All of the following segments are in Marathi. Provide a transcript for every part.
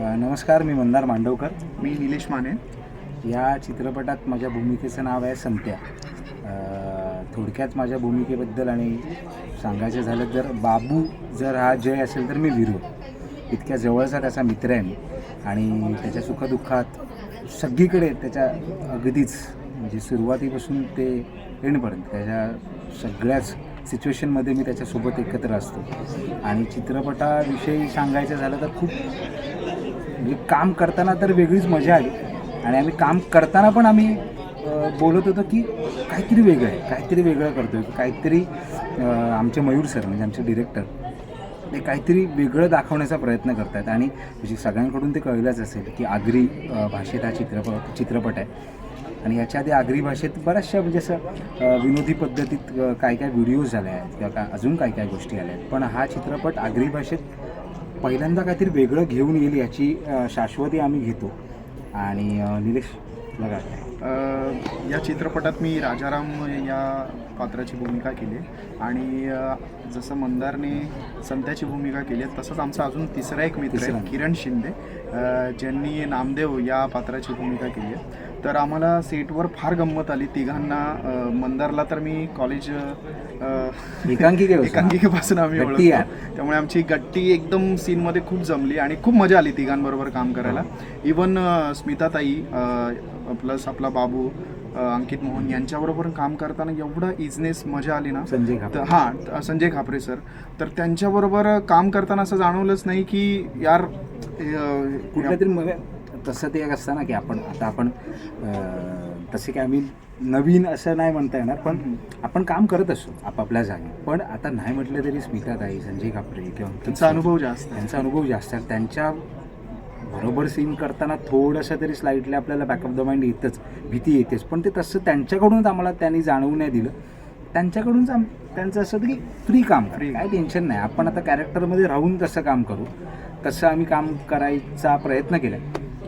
नमस्कार मी मंदार मांडवकर. मी निलेश माने. या चित्रपटात माझ्या भूमिकेचं नाव आहे संत्या. थोडक्यात माझ्या भूमिकेबद्दल आणि सांगायचं झालं तर बाबू जर हा जय असेल तर मी विरू इतक्या जवळचा त्याचा मित्र आहे मी. आणि त्याच्या सुखदुःखात सगळीकडे त्याच्या अगदीच म्हणजे सुरुवातीपासून ते एंडपर्यंत त्याच्या सगळ्याच सिच्युएशनमध्ये मी त्याच्यासोबत एकत्र असतो. आणि चित्रपटाविषयी सांगायचं झालं तर खूप म्हणजे काम करताना तर वेगळीच मजा आली. आणि आम्ही काम करताना पण आम्ही बोलत होतो की काहीतरी वेगळं आहे काहीतरी वेगळं करतो आहे काहीतरी आमचे मयूर सर म्हणजे आमचे डिरेक्टर ते काहीतरी वेगळं दाखवण्याचा प्रयत्न करतात आणि म्हणजे सगळ्यांकडून ते कळलंच असेल की आगरी भाषेत हा चित्रपट चित्रपट आहे. आणि याच्या आधी आगरी भाषेत बऱ्याचशा म्हणजे असं विनोदी पद्धतीत काय काय व्हिडिओज झाले आहेत किंवा काय अजून काय काय गोष्टी आल्या आहेत. पण हा चित्रपट आगरी भाषेत पहिल्यांदा काहीतरी वेगळं घेऊन येईल याची शाश्वती आम्ही घेतो आणि निलेश तुला काय वाटतं? अ, या चित्रपटात मी राजाराम या पात्राची भूमिका केली आणि जसं मंदारने संत्याची भूमिका केली आहे तसंच आमचा अजून तिसरा एक मित्र. आहे किरण शिंदे ज्यांनी नामदेव या पात्राची भूमिका केली आहे तर आम्हाला सेटवर फार गंमत आली. तिघांना मंदारला तर मी कॉलेज एकांकिकेपासून. आम्ही ओळखतो. त्यामुळे आमची गट्टी एकदम सीनमध्ये खूप जमली आणि खूप मजा आली तिघांबरोबर काम करायला. इवन स्मिताताई प्लस आपला बाबू अंकित मोहन यांच्याबरोबर काम करताना एवढं इजनेस मजा आली ना. संजय तर हां संजय खापरे सर. तर त्यांच्याबरोबर काम करताना असं जाणवलंच नाही की यार कुठल्या तरी तसं ते एक असतं ना की आपण आता आपण तसे काय आम्ही नवीन असं नाही म्हणता येणार पण आपण काम करत असतो आपापल्या जागी. पण आता नाही म्हटलं तरी स्मिताताई संजय खापरे किंवा त्यांचा अनुभव जास्त. त्यांचा अनुभव जास्त आहे. त्यांच्या बरोबर सीन करताना थोडंसं तरी स्लाइटली आपल्याला बॅकअप द माइंड येतच भीती येतेच. पण ते तसं त्यांच्याकडूनच आम्हाला त्यांनी जाणवू नाही दिलं. त्यांच्याकडूनच आम त्यांचं असं की फ्री काम Free. काय टेन्शन नाही. आपण आता कॅरेक्टरमध्ये राहून तसं काम करू. तसं आम्ही काम करायचा प्रयत्न केला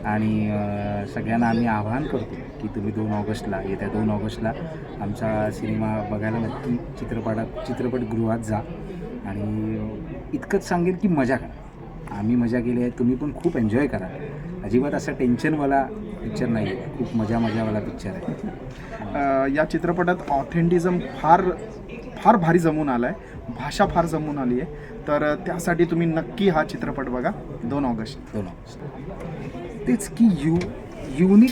आणि सगळ्यांना आम्ही आवाहन करतो की तुम्ही दोन ऑगस्टला येत्या दोन ऑगस्टला आमचा सिनेमा बघायला नक्की चित्रपटात चित्रपटगृहात जा. आणि इतकंच सांगेल की मजा करा. आम्ही मजा केली आहे तुम्ही पण खूप एन्जॉय करा. अजिबात असं टेन्शनवाला पिक्चर नाही आहे खूप मजा मजावाला पिक्चर आहे. या चित्रपटात ऑथेंटिझम फार फार भारी जमून आला आहे भाषा फार जमून आली आहे. तर त्यासाठी तुम्ही नक्की हा चित्रपट बघा. दोन ऑगस्ट. दोन ऑगस्ट. तेच की यु युनिक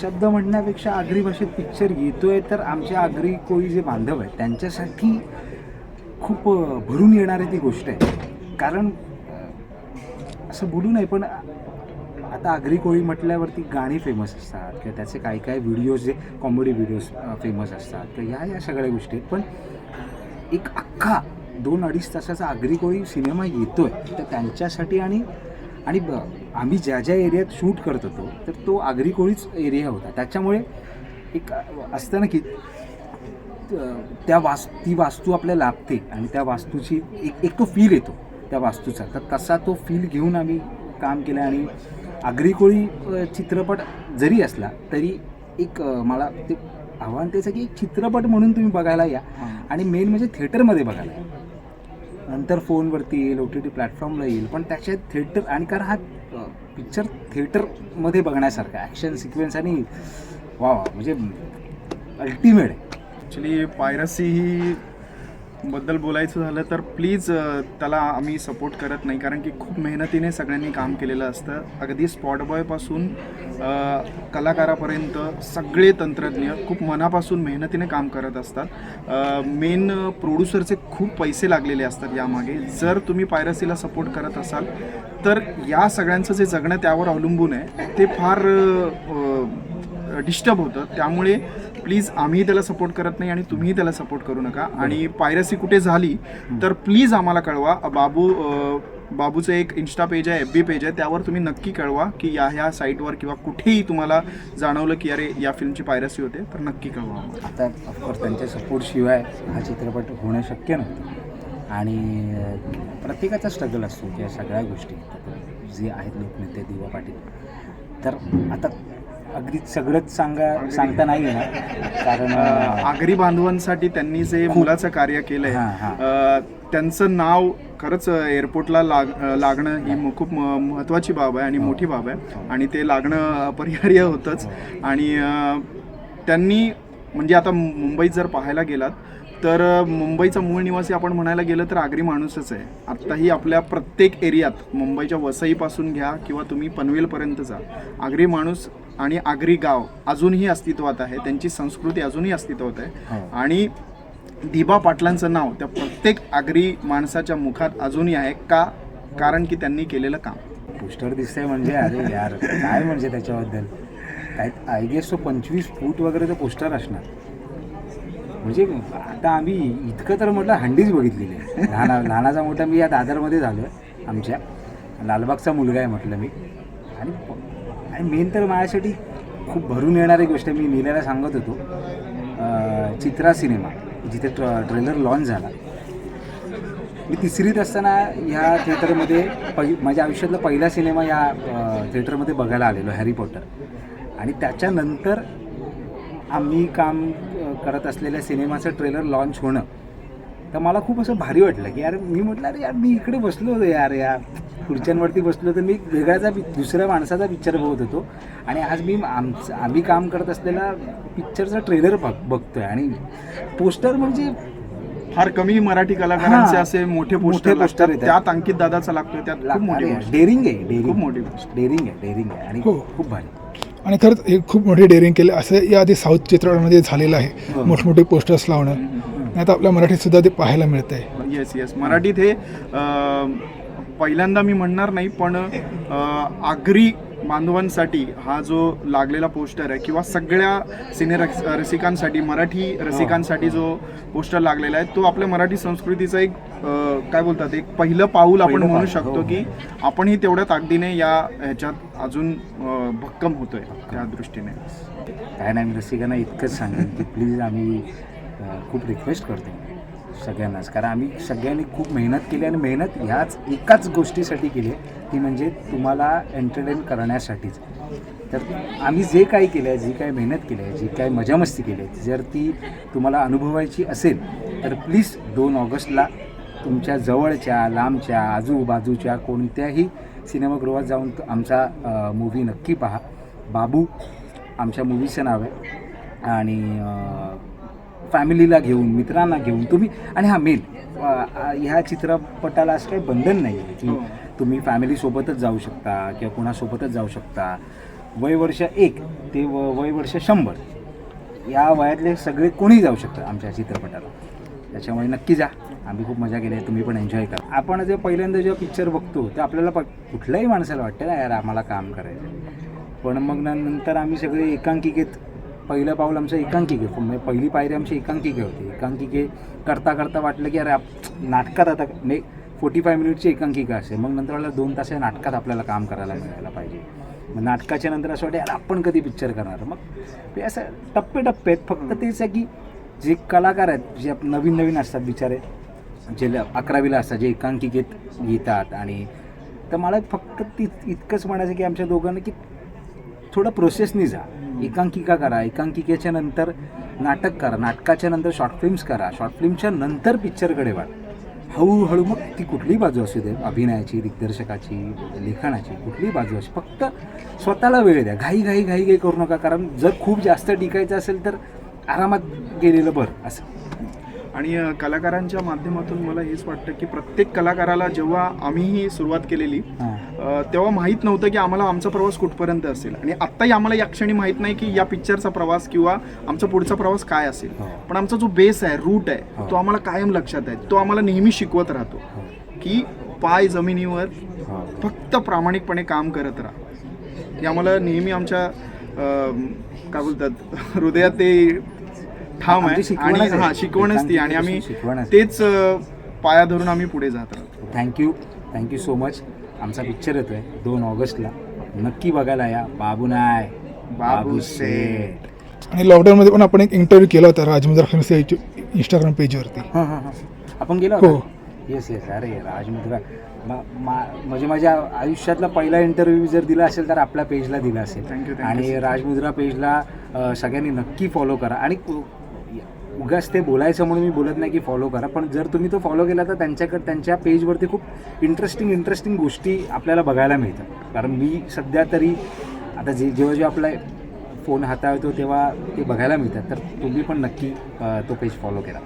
शब्द म्हणण्यापेक्षा आगरी भाषेत पिक्चर येतोय तर आमच्या आगरी कोळी जे बांधव आहेत त्यांच्यासाठी खूप भरून येणारी ती गोष्ट आहे. कारण असं बोलू नाही पण आता आगरी कोळी म्हटल्यावरती गाणी फेमस असतात किंवा त्याचे काही काही व्हिडिओज जे कॉमेडी व्हिडिओज फेमस असतात किंवा या या सगळ्या गोष्टी आहेत. पण एक अख्खा दोन अडीच तासाचा आगरी कोळी सिनेमा येतोय तर त्यांच्यासाठी आणि आणि ब- आम्ही ज्या ज्या एरियात शूट करत होतो तर तो आगरी कोळीच एरिया होता. त्याच्यामुळे एक असतं ना की त्या वास ती वास्तू आपल्याला लागते आणि त्या वास्तूची एक एक तो फील येतो त्या वास्तूचा. तर तसा तो फील घेऊन आम्ही काम केलं आणि आगरी कोळी चित्रपट जरी असला तरी एक मला ते आव्हान आहे की एक चित्रपट म्हणून तुम्ही बघायला या. आणि मेन म्हणजे थिएटरमध्ये बघायला या. नंतर फोनवरती येईल ओ टी टी प्लॅटफॉर्मला येईल. पण त्याच्यात थिएटर आणि कारण हा पिक्चर थिएटरमध्ये बघण्यासारखा ॲक्शन सिक्वेन्स आणि वा वा म्हणजे अल्टिमेट आहे. ॲक्च्युली पायरसी ही बद्दल बोलायचं झालं तर प्लीज त्याला आम्ही सपोर्ट करत नाही. कारण की खूप मेहनतीने सगळ्यांनी काम केलेलं असतं. अगदी स्पॉट बॉयपासून कलाकारापर्यंत सगळे तंत्रज्ञ खूप मनापासून मेहनतीने काम करत असतात. मेन प्रोड्युसरचे खूप पैसे लागलेले असतात यामागे. जर तुम्ही पायरसीला सपोर्ट करत असाल तर या सगळ्यांचं जे जगणं त्यावर अवलंबून आहे ते फार डिस्टर्ब होतं. त्यामुळे प्लीज आम्ही त्याला सपोर्ट करत नाही आणि तुम्हीही त्याला सपोर्ट करू नका. आणि पायरसी कुठे झाली तर प्लीज आम्हाला कळवा. बाबू बाबूचं एक इन्स्टा पेज आहे एफ बी पेज आहे. त्यावर तुम्ही नक्की कळवा की या ह्या साईटवर किंवा कुठेही तुम्हाला जाणवलं की अरे या फिल्मची पायरसी होते तर नक्की कळवा आता ऑफकोर्स त्यांच्या सपोर्टशिवाय हा चित्रपट होणं शक्य नव्हतं. आणि प्रत्येकाचा स्ट्रगल असतो या सगळ्या गोष्टी. जे आहेत लोकनेते दिवा पाटील. तर आता अगदी सगळंच सांगा सांगता नाही येणार. कारण आगरी बांधवांसाठी त्यांनी जे मुलाचं कार्य केलंय हां, हां. त्यांचं नाव खरंच एअरपोर्टला लाग लागणं ही खूप महत्त्वाची बाब आहे आणि मोठी बाब आहे. आणि ते लागणं अपरिहार्य होतंच. आणि त्यांनी म्हणजे आता मुंबईत जर पाहायला गेलात तर मुंबईचा मूळ निवासी आपण म्हणायला गेलं तर आगरी माणूसच आहे. आत्ताही आपल्या प्रत्येक एरियात मुंबईच्या वसईपासून घ्या किंवा तुम्ही पनवेलपर्यंत जा. आगरी माणूस आणि आगरी गाव अजूनही अस्तित्वात आहे. त्यांची संस्कृती अजूनही अस्तित्वात आहे. हो. आणि दिबा पाटलांचं नाव त्या प्रत्येक आगरी माणसाच्या मुखात अजूनही आहे का? कारण की त्यांनी केलेलं काम. पोस्टर दिसतंय म्हणजे अरे यार काय म्हणजे त्याच्याबद्दल? काय आय गेस तो पंचवीस फूट वगैरे पोस्टर असणार. म्हणजे आता आम्ही इतकं तर म्हटलं हंडीच बघितलेली आहे. लहाना लहानाचा मोठा मी या दादरमध्ये झालो आहे आमच्या लालबागचा मुलगा आहे म्हटलं मी. आणि आणि मेन तर माझ्यासाठी खूप भरून येणारी गोष्ट मी नीलाला सांगत होतो. चित्रा सिनेमा जिथे ट्र ट्रेलर लॉन्च झाला. मी तिसरीत असताना ह्या थिएटरमध्ये पहि माझ्या आयुष्यातला पहिला सिनेमा या थिएटरमध्ये बघायला आलेलो हॅरी पॉटर आणि त्याच्यानंतर आम्ही काम करत असलेल्या सिनेमाचं ट्रेलर लॉन्च होणं तर मला खूप असं भारी वाटलं की यार मी म्हटलं अरे यार मी इकडे बसलो होतो यार या खुर्च्यांवरती बसलो तर मी वेगळ्याचा दुसऱ्या माणसाचा पिक्चर बघत होतो. आणि आज मी आमचं आम्ही काम करत असलेला पिक्चरचा ट्रेलर बघ बघतोय. आणि पोस्टर म्हणजे फार कमी मराठी कलाकारांचे. असे मोठे मोठे पोस्टर येतात. त्यात अंकित दादाचा लागतोय त्यात खूप मोठी डेअरिंग आहे डेअरिंग खूप मोठी डेअरिंग आहे डेअरिंग आहे. आणि हो. खूप भारी. आणि खरंच हे खूप मोठे डेअरिंग केले. असं याआधी साऊथ चित्रपटामध्ये झालेलं आहे. हो. मोठमोठे पोस्टर्स लावणं. आणि आता आपल्या मराठीत सुद्धा ते पाहायला मिळत आहे येस येस मराठीत हे अं, पहिल्यांदा मी म्हणणार नाही पण अं, आगरी बांधवांसाठी हा जो लागलेला पोस्टर आहे किंवा सगळ्या सिने रस- रसिकांसाठी मराठी रसिकांसाठी जो पोस्टर लागलेला आहे तो आपल्या मराठी संस्कृतीचा एक अं, काय बोलतात एक पहिलं पाऊल आपण पहिलं म्हणू पाऊल, शकतो हो. की आपणही तेवढ्या ताकदीने या ह्याच्यात अजून अं, भक्कम होतोय त्या दृष्टीने. काय नाही मी रसिकांना इतकंच सांगेन की प्लीज आम्ही खूप रिक्वेस्ट करतो सगळ्यांनाच. कारण आम्ही सगळ्यांनी खूप मेहनत केली आणि मेहनत ह्याच एकाच गोष्टीसाठी केली आहे ती म्हणजे तुम्हाला एंटरटेन करण्यासाठीच. तर आम्ही जे काही केलं आहे जी काय मेहनत केली आहे जी काय मजामस्ती केली आहे जर ती तुम्हाला अनुभवायची असेल तर प्लीज दोन ऑगस्टला तुमच्या जवळच्या लांबच्या आजूबाजूच्या कोणत्याही सिनेमागृहात जाऊन आमचा मूवी नक्की पहा. बाबू आमच्या मूवीचं नाव आहे. आणि फॅमिलीला घेऊन मित्रांना घेऊन तुम्ही आणि हा मेन ह्या चित्रपटाला असं काही बंधन नाही आहे की हो. तुम्ही फॅमिलीसोबतच जाऊ शकता किंवा कोणासोबतच जाऊ शकता. वय वर्ष एक ते व वय वर्ष शंभर. या वयातले सगळे कोणी जाऊ शकतं आमच्या चित्रपटाला. त्याच्यामुळे नक्की जा. आम्ही खूप मजा केली आहे. तुम्ही पण एन्जॉय करा. आपण जे पहिल्यांदा जेव्हा पिक्चर बघतो ते आपल्याला प कुठल्याही माणसाला वाटतं ना यार आम्हाला काम करायचं. पण मग नंतर आम्ही सगळे एकांकिकेत पहिलं पाऊल आमचं एकांकिके म्हणजे पहिली पायरी आमची एकांकिके होती. एकांकिके करता करता वाटलं की अरे आप- नाटकात आता म्हणजे फोर्टी फाय मिनिटची एकांकिका असेल मग नंतर मला दोन तास या नाटकात आपल्याला काम करायला मिळायला पाहिजे. मग नाटकाच्या नंतर असं वाटतं आपण कधी पिक्चर करणार? मग ते असं टप्पे टप्पे आहेत. फक्त तेच आहे की जे कलाकार आहेत जे नवीन नवीन असतात बिचारे जे ल- अकरावीला असतात जे एकांकिकेत येतात आणि तर मला फक्त ती इतकंच म्हणायचं की आमच्या दोघांना की थोडं प्रोसेसनी जा. एकांकिका करा. एकांकिकेच्या नंतर नाटक करा. नाटकाच्या नंतर शॉर्ट फिल्म्स करा. शॉर्ट फिल्मच्या नंतर पिक्चरकडे वाढ. हळूहळू मग ती कुठलीही बाजू असू दे. अभिनयाची दिग्दर्शकाची लिखाणाची कुठलीही बाजू असू फक्त स्वतःला वेळ द्या. घाई घाई घाई घाई करू नका. कारण जर खूप जास्त टिकायचं असेल तर आरामात गेलेलं बरं. असं. आणि कलाकारांच्या माध्यमातून मला हेच वाटतं की प्रत्येक कलाकाराला जेव्हा आम्हीही सुरुवात केलेली हां. तेव्हा माहीत नव्हतं की आम्हाला आमचा प्रवास कुठपर्यंत असेल. आणि आत्ताही आम्हाला या क्षणी माहीत नाही की या पिक्चरचा प्रवास किंवा आमचा पुढचा प्रवास काय असेल. हो. पण आमचा जो बेस आहे रूट आहे हो. तो आम्हाला कायम लक्षात आहे. तो आम्हाला नेहमी शिकवत राहतो हो. की पाय जमिनीवर हो. फक्त प्रामाणिकपणे काम करत राहा. हे आम्हाला नेहमी आमच्या काय बोलतात हृदयात ते ठाम आमची आहे शिकवणच आणि आहे. हा शिकवणच ती आणि आम्ही शिकवणच. तेच अ, पाया धरून आम्ही पुढे जात राहतो. Thank you thank you so much आमचा पिक्चर येतोय दोन ऑगस्टला. नक्की बघायला या. बाबू नाय. बाबू शेठ. आणि लॉकडाऊनमध्ये पण आपण एक इंटरव्ह्यू केला होता राजमुद्रा फिल्मच्या इंस्टाग्राम पेजवरती हां हां हां. आपण गेलो हो. येस येस अरे राजमुद्रा. मा- मा- म्हणजे माझ्या आयुष्यातला पहिला इंटरव्ह्यू जर दिला असेल तर आपल्या पेजला दिला असेल. Thank you, thank you, आणि राजमुद्रा पेजला अ, सगळ्यांनी नक्की फॉलो करा. आणि उगाच ते बोलायचं म्हणून मी बोलत नाही की फॉलो करा. पण जर तुम्ही तो फॉलो केला तर त्यांच्याकडे त्यांच्या पेजवरती खूप इंटरेस्टिंग इंटरेस्टिंग गोष्टी आपल्याला बघायला मिळतात. कारण मी सध्या तरी आता जे जेव्हा जेव्हा आपला फोन हाताळतो तेव्हा ते बघायला मिळतात. तर तुम्ही पण नक्की तो पेज फॉलो करा